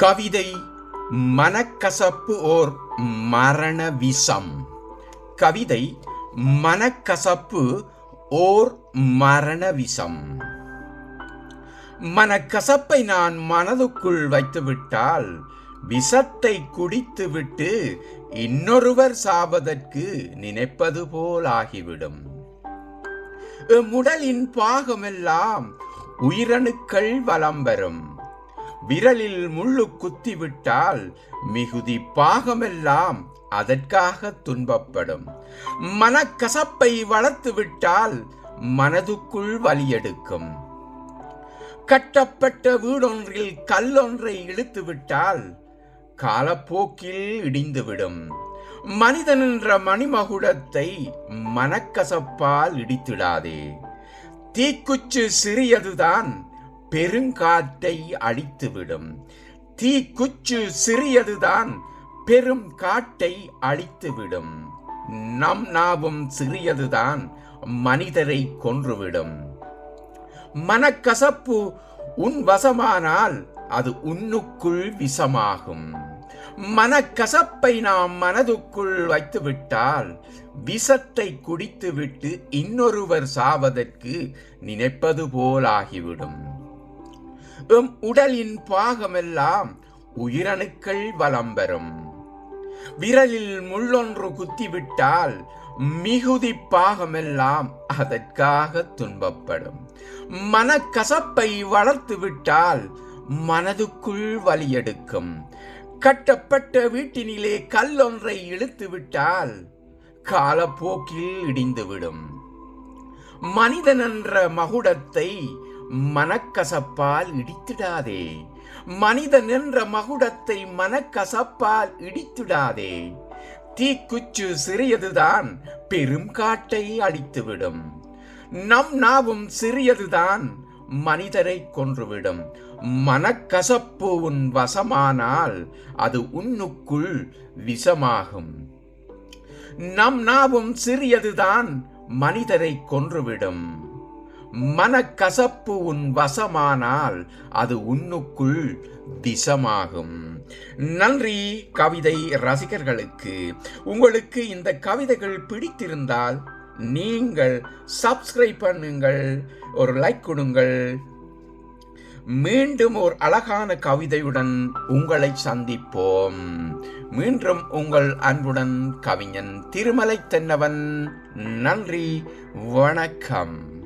கவிதை மனக்கசப்பு ஓர் மரண விஷம். கவிதை மனக்கசப்பு ஓர் மரண விஷம். மனக்கசப்பை நான் மனதுக்குள் வைத்துவிட்டால் விஷத்தை குடித்துவிட்டு இன்னொருவர் சாவதற்கு நினைப்பது போல் ஆகிவிடும். உடலின் பாகமெல்லாம் உயிரணுக்கள் வலம் வரும். விரலில் முள்ளு குத்திவிட்டால் மிகுதி பாகமெல்லாம் அதற்காக துன்பப்படும். மனக்கசப்பை வளர்த்துவிட்டால் மனதுக்குள் வலியெடுக்கும். கட்டப்பட்ட வீடொன்றில் கல்லொன்றை இழுத்து விட்டால் காலப்போக்கில் இடிந்துவிடும். மனிதன் என்ற மணிமகுடத்தை மனக்கசப்பால் இடித்திடாதே. தீக்குச்சு சிறியதுதான் பெருங்காற்றை அழித்துவிடும் தீக்குச்சு சிறியதுதான் பெரும் காட்டை அழித்துவிடும் நம் நாவும் சிறியதுதான் மனிதரை கொன்றுவிடும். மனக்கசப்பு உன் வசமானால் அது உன்னுக்குள் விஷமாகும். மனக்கசப்பை நாம் மனதுக்குள் வைத்துவிட்டால் விஷத்தை குடித்துவிட்டு இன்னொருவர் சாவதற்கு நினைப்பது போலாகிவிடும். எம் உடலின் பாகமெல்லாம் உயிரணுக்கள் வலம் பெறும். விரலில் முள்ளொன்று குத்திவிட்டால் மிகுதி பாகமெல்லாம் அதற்காக துன்பப்படும். மனக்கசப்பை வளர்த்து விட்டால் மனதுக்குள் வலியெடுக்கும். கட்டப்பட்ட வீட்டினிலே கல்லொன்றை இழுத்து விட்டால் காலப்போக்கில் இடிந்துவிடும். மனிதன் என்ற மகுடத்தை மனக்கசப்பால் இடித்திடாதே. மனிதன் என்ற மகுடத்தை மனக்கசப்பால் இடித்திடாதே. தீக்குச்சு சிறியதுதான் பெரும் காட்டை அடித்துவிடும். நம் நாவும் சிறியதுதான் மனிதரை கொன்றுவிடும். மனக்கசப்பு உன் வசமானால் அது உன்னுக்குள் விஷமாகும். நம் நாவும் சிறியதுதான் மனிதரை கொன்றுவிடும். மனக்கசப்பு உன் வசமானால் அது உன்னுக்குள் விஷமாகும் நன்றி கவிதை ரசிகர்களுக்கு. உங்களுக்கு இந்த கவிதைகள் பிடித்திருந்தால் நீங்கள் சப்ஸ்கிரைப் பண்ணுங்கள் ஒரு லைக் கொடுங்கள். மீண்டும் ஒரு அழகான கவிதையுடன் உங்களை சந்திப்போம். மீண்டும் உங்கள் அன்புடன் கவிஞன் திருமலை தென்னவன் நன்றி வணக்கம்.